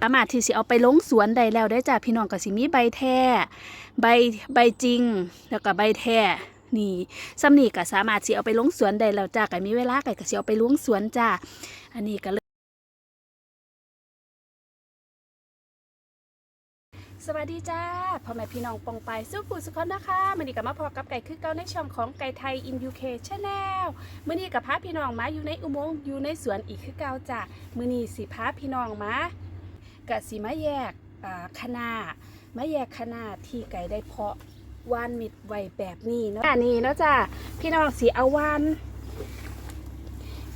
สามารถที่สิเอาไปลงสวนได้แล้วได้จ้าพี่น้องก็สิมีใบแท้ใบใบจริง แล้วก็ใบแท้นี่สำนีก็สามารถสิเอาไปลงสวนได้แล้วจ้าก็มีเวลาก็สิเอาไปลงสวนจ้าอันนี้ก็สวัสดีจ้าพ่อแม่พี่น้องปองไปสู้กูสุขคนนะคะมื่อนี้กับมาพอกับไก่คือเก้าในช่องของไก่ไทยอินยูเคชแนลมื่อนี้กับพาพี่น้องมาอยู่ในอุโมงค์อยู่ในสวนอีกคือเก้าจ้ามื่อนี้สิพาพี่น้องมา กะสิมาแยกอ่าคณะมาแยกคณะที่ไก่ได้เพาะวานมิดไว้แบบนี้เนาะนนี้เนาะจ้ะพี่น้องสีเอาวาน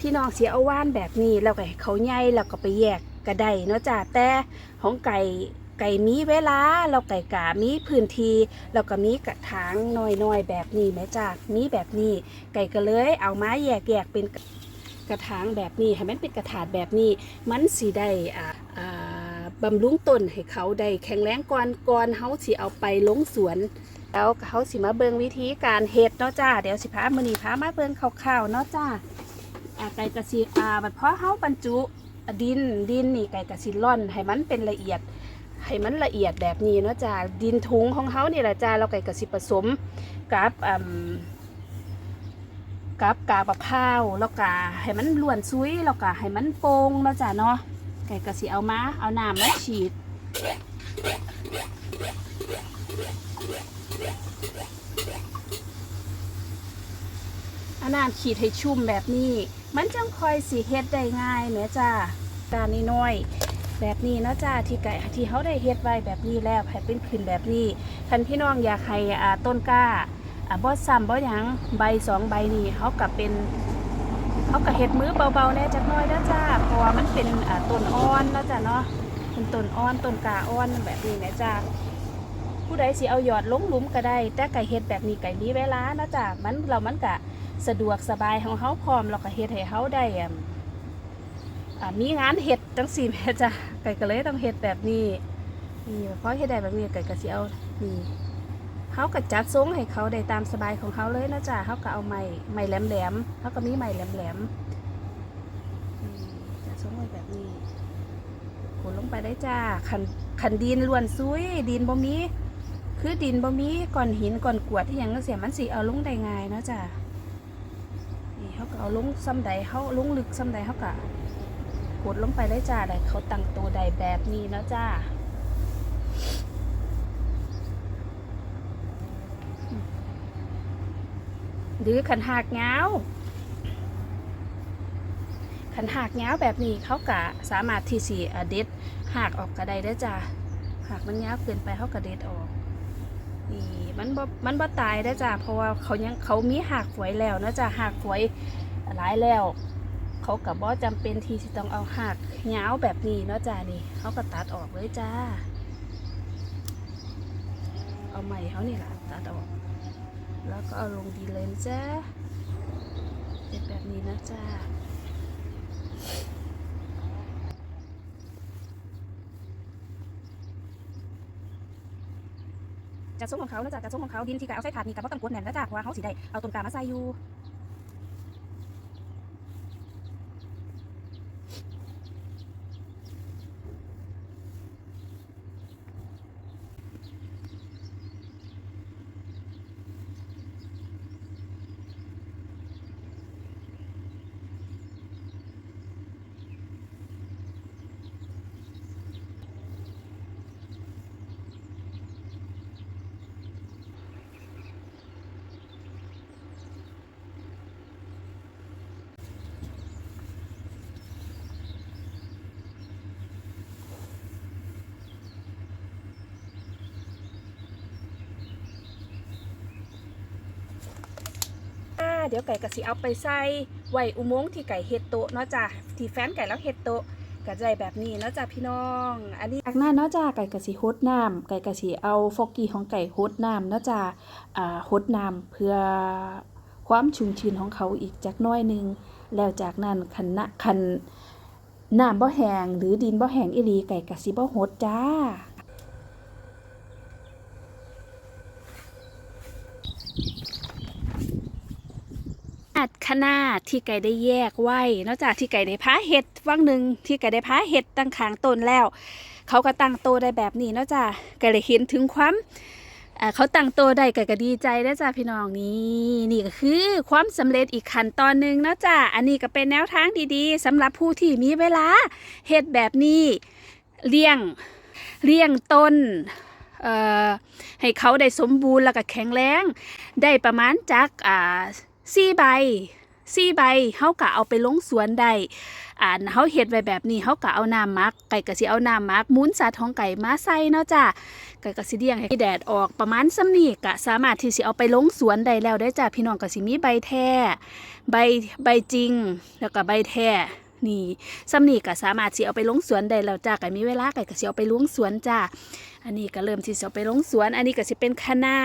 พี่น้องสีเอาวานแบบนี้แล้วก็เขาใหญ่แล้วก็ไปแยกก็ไดเนาะจ้ะแต่ของไก่ไก่มีเวลาเราไก่กามีพื้นที่แล้วก็มีกระถางน้อยๆแบบนี้แม่จ้ะมีแบบนี้ ไก่ก็เลยเอามาแยกแยกเป็นกระถางแบบนี้ให้มันเป็นกระถาดแบบนี้ มันสีได้อ่าอ่า บำรุงต้นให้เขาได้แข็งแรงก่อนก่อนเขาสิเอาไปลงสวน แล้วเขาสิมาเบิงวิธีการเฮ็ดเนาะจ้าเดี๋ยวสิพามือนีพามาเบิงคร่าวๆเนาะจ้าไก่กระสีอ่าบัดเพราะเฮาบรรจุดินดินนี่ไก่กระสีร่อน ให้มันเป็นละเอียด ให้มันละเอียดแบบนี้เนาะจ้าดินทุงของเขานี่แหละจ้าเราไก่กระสีผสมกับอ่ากับกาบะพร้าวแล้วก็ให้มันล้วนซุยแล้วก็ให้มันโป่งเนาะจ้ะเนาะ ไก่ก็สิเอามา เอาน้ำมาฉีด เอาน้ำฉีดให้ชุ่มแบบนี้ มันจังคอยสีเฮ็ดได้ง่ายเนอะจ้าการนี้น้อยแบบนี้เนาะจ้าที่ไก่ที่เขาได้เฮ็ดไว้แบบนี้แล้วให้เป็นผืนแบบนี้คันพี่น้องอยากให้ต้นกล้าอะบ่ซ้ำบ่หยังใบสองใบนี่เขากับเป็น เขากับเห็ดมือเบาๆแน่จักน้อยนะจ้าเพราะว่ามันเป็นต้นอ่อนนะจ้ะเนาะเป็นต้นอ่อนต้นกาอ่อนแบบนี้นะจ้าผู้ใดสิเอาหยอดลงหลุมก็ได้ แต่ไก่เฮ็ดแบบนี้ไก่มีเวลานะจ้ามันเรามันกะสะดวกสบายของเขาพร้อมเราก็เฮ็ดให้เขาได้อ่ามีงานเฮ็ดจังสี่แม่จ้าไก่ก็เลยต้องเฮ็ดแบบนี้นี่เพราะเฮ็ดได้แบบนี้ไก่ก็สิเอานี่ เขาก็จัดทรงให้เขาได้ตามสบายของเขาเลยนะจ๊ะเขาก็เอาไม้ไม้แหลมๆเขาก็มีไม้แหลมๆอืมจัดทรงไว้แบบนี้ขนลงไปได้จ้าขันขันดินล้วนซุยดินบ่มีคือดินบ่มีก้อนหินก้อนกวดที่อย่างเสียมันสิเอาลงได้ง่ายนะจ้ะนี่เขาก็เอาลงซ้ำใดเขาลงลึกซ้ำใดเขาก็กดลงไปได้จ้าได้เขาตั้งตัวใดแบบนี้นะจ้า หรือขันหากเงาขันหากเงาแบบนี้เขากะสามารถที่สีเด็ดหากออกกระไดได้จ้ะหากมันเงาเกินไปเขากระเด็ดออกนี่มันบ่มันบ่ตายได้จ้ะเพราะว่าเขายังเขามีหากฝอยแล้วนะจ้ะหากฝอยหลายแล้ว เขากับบ่จำเป็นที่สิต้องเอาหากเงาแบบนี้เนาะจ้ะนี่เขาก็ตัดออกเลยจ้าเอาใหม่เขานี่แหละตัดออก แล้วก็เอาลงดีเลยนะจ้าเป็นแบบนี้นะจ้าจะส้มของเขานะจ๊ะจะส้มของเขาดินที่กะเอาใส่ถาดนี่กับว่าต้องกดแน่นนะจ๊ะเพราว่าเขาสีได้เอาต้นกามาใส่อยู่ เดี๋ยวไก่กะสิเอาไปใส่ไว้อุโมงค์ที่ไก่เฮ็ดโตเนาะจ้ะที่แฟนไก่แล้วเฮ็ดโตก็จะได้แบบนี้เนาะจ้ะพี่น้อง อันนี้จากนั้นเนาะจ้ะไก่กะสิฮดน้ำไก่กะสิเอาฟอกกี้ของไก่ฮดน้ำเนาะจ้ะอ่าฮดน้ำเพื่อความชุ่มชื้นของเขาอีกจักน้อยนึง แล้วจากนั้นคันนะคันน้ำบ่แห้งหรือดินบ่แห้งอีหลีไก่กะสิบ่ฮดจ้า อัดคณะที่ไก่ได้แยกไว้นอกจากที่ไก่ได้พาเห็ดวังหนึ่งที่ไก่ได้พาเห็ดตั้งขางต้นแล้ว เขาก็ตั้งโตได้แบบนี้เนาะจ้ะก็เลยเห็นถึงความเขาตั้งโตได้ไก็ก็ดีใจนะจ้ะพี่น้องนี่นี่ก็คือความสำเร็จอีกขั้นตอนหนึ่งเนาะจ้ะอันนี้ก็เป็นแนวทางดีๆสำหรับผู้ที่มีเวลาเฮ็ดแบบนี้เลี้ยงเลี้ยงต้นเอ่อให้เขาได้สมบูรณ์แล้วก็แข็งแรง ได้ประมาณจักอ่า สี่ใบสี่ใบเขาก็เอาไปลงสวนได้อ่านเฮาเฮ็ดไว้แบบนี้เฮาก็เอาน้ำมัก ไก่ก็สิเอาน้ำมักมุนสัตว์ของไก่มาใส่เนาะจ้ะไก่ก็สิเลี้ยงให้แดดออกประมาณส่ำนี้ก็สามารถที่สิเอาไปลงสวนได้แล้วได้จ้ะพี่น้องก็สิมีใบแท้ใบใบจริง แล้วก็ใบแท้นี่ส่ำนี้ก็สามารถสิเอาไปลงสวนได้แล้วจ้ะไก่มีเวลาไก่ก็สิเอาไปลงสวนจ้ะอันนี้ก็เริ่มที่สิเอาไปลงสวน อันนี้ก็สิเป็นคะน้า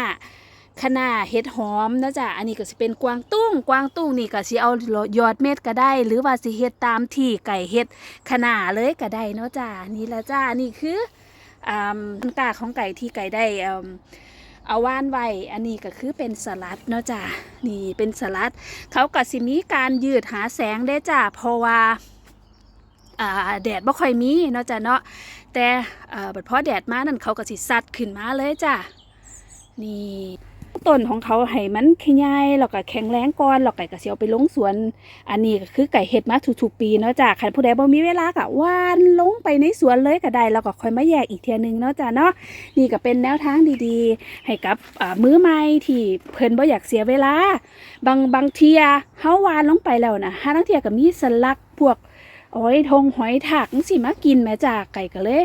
คะน้าเห็ดหอมนะจ๊ะอันนี้ก็สิเป็นกวางตุ้ง กวางตุ้งนี่ก็สิเอายอดเม็ดก็ได้ หรือว่าสิเฮ็ดตามที่ไก่เฮ็ดคะน้าเลยก็ได้เนาะจ้ะนี่ละจ้านี่คืออ่าต้นกล้าของไก่ที่ไก่ได้เอิ่มเอาว่านไว้ อันนี้ก็คือเป็นสลัดเนาะจ้ะ นี่เป็นสลัด เขาก็สิมีการยืดหาแสงได้จ้ะ เพราะว่าแดดบ่ค่อยมีเนาะจ้ะเนาะ แต่อ่าบัดพอแดดมานั่นเขาก็สิสัดขึ้นมาเลยจ้ะ นี่ ต้นของเขาให้มันขยายแล้วก็แข็งแรงก่อนแล้วไก่ก็สิเอาไปลงสวน อันนี้ก็คือไก่เฮ็ดมาทุกๆปีเนาะจ้ะใครผู้ใดบ่มีเวลาก็ว่านลงไปในสวนเลยก็ได้แล้วก็ค่อยมาแยกอีกเทียนึงเนาะจ้ะเนาะนี่ก็เป็นแนวทางดีๆ ให้กับมือใหม่ที่เพิ่นบ่อยากเสียเวลา บางบางเทียเฮาวานลงไปแล้วนะหาทั้งเทียก็มีสลักพวกหอยทงหอยถากจังซี่มากินแม่จ้ะไก่ก็เลย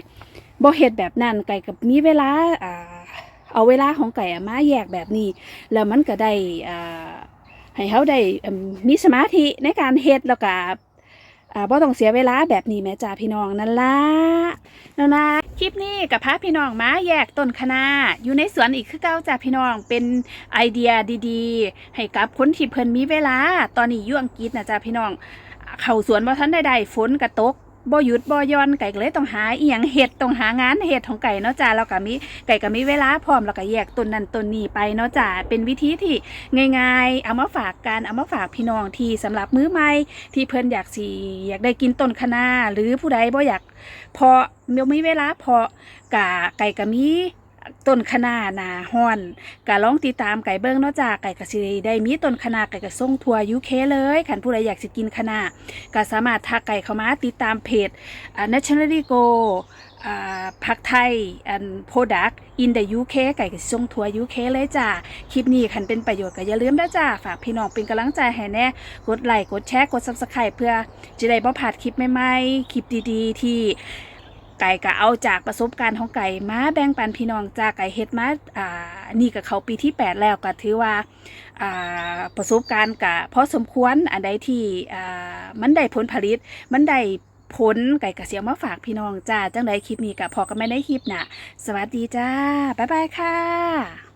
บ่เฮ็ดแบบนั้นไก่ก็มีเวลาอ่า เอาเวลาของไก่มาแยกแบบนี้ แล้วมันก็ได้ให้เขาได้มีสมาธิในการเฮ็ดแล้วก็อ่าบ่ต้องเสียเวลาแบบนี้แม่จ้าพี่น้องนั่นละนั่นละคลิปนี้กับพาพี่น้องมาแยกต้นคะนาอยู่ในสวนอีกคือเก้าจ้าพี่น้องเป็นไอเดียดีๆ ให้กับคนที่เพิ่นมีเวลา ตอนนี้ยู่อังกฤษนะจ้าพี่น้อง เข้าสวนบ่ทันได้ได้ฝนกระตก บ่หยุดบ่ย้อนไก่ก็เลยต้องหาอีหยังเฮ็ดต้องหางานเฮ็ดของไก่เนาะจ้าแล้วก็มีไก่ก็มีเวลาพร้อมแล้วก็แยกต้นนั้นต้นนี้ไปเนาะจ้าเป็นวิธีที่ง่าย ๆ เอามาฝากกันเอามาฝากพี่น้องที่สำหรับมื้อใหม่ที่เพิ่นอยากสิอยากได้กินต้นคะน้าหรือผู้ใดบ่อยากเพาะมีเวลาเพาะกะไก่ก็มี ต้นคะนานาฮ้อนก็ลองติดตามไก่เบิ่งเนาะจ้าไก่ก็สิได้มีต้นคะน้าไก่ก็ส่งทั่ว UK เคเลยคันผู้ใดอยากสิกินคะน้าก็สามารถทักไก่เข้ามาติดตามเพจ Nationally Go อ่าพักไทยอัน Product in the UK ไก่ก็สิส่งทัวร์ UK เลยจ้าคลิปนี้คันเป็นประโยชน์ก็อย่าลืมนะจ้าฝากพี่น้องเป็นกำลังใจให้แน่กดไลค์กดแชร์กด Subscribe เพื่อจะได้บ่พลาดคลิปใหม่ๆคลิปดีๆ ที่ ไก่ก็เอาจากประสบการณ์ของไก่มาแบ่งปันพี่น้องจากไก่เฮ็ดมาอ่านี่กับเขาปีที่ 8 แล้วก็ถือว่าอ่าประสบการณ์กับพอสมควรอันใดที่อ่ามันได้ผลผลิตมันได้ผลไก่กระเสียวมาฝากพี่น้องจ้าจังไดคลิปนี้กับพอกันไม่ได้คลิปน่ะสวัสดีจ้าบ๊ายบายค่ะ